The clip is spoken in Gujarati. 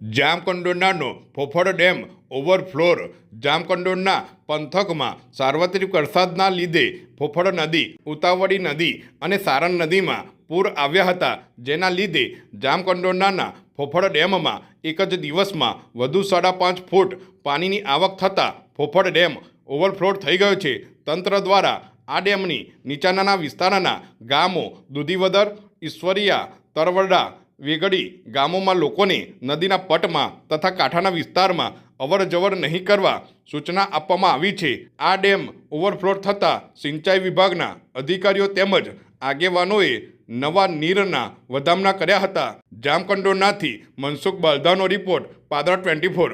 જામકંડોરનાનો ફોફળ ડેમ ઓવરફ્લોર. જામકંડોરના પંથકમાં સાર્વત્રિક વરસાદના લીધે ફોફળ નદી, ઉતાવળી નદી અને સારણ નદીમાં પૂર આવ્યા હતા. જેના લીધે જામકંડોરનાના ફોફળ ડેમમાં એક જ દિવસમાં વધુ સાડા પાંચ ફૂટ પાણીની આવક થતાં ફોફળ ડેમ ઓવરફ્લો થઈ ગયો છે. તંત્ર દ્વારા આ ડેમની નીચાનાના વિસ્તારના ગામો દુધીવદર, ઈશ્વરિયા, તરવડા વેગડી ગામોમાં લોકોને નદીના પટમાં તથા કાંઠાના વિસ્તારમાં અવર જવર નહીં કરવા સૂચના આપવામાં આવી છે. આ ડેમ ઓવરફ્લો થતાં સિંચાઈ વિભાગના અધિકારીઓ તેમજ આગેવાનોએ નવા નીરના વધામણા કર્યા હતા. જામકંડોરનાથી મનસુખ બાલદાનો રિપોર્ટ પાદરા ટ્વેન્ટી ફોર.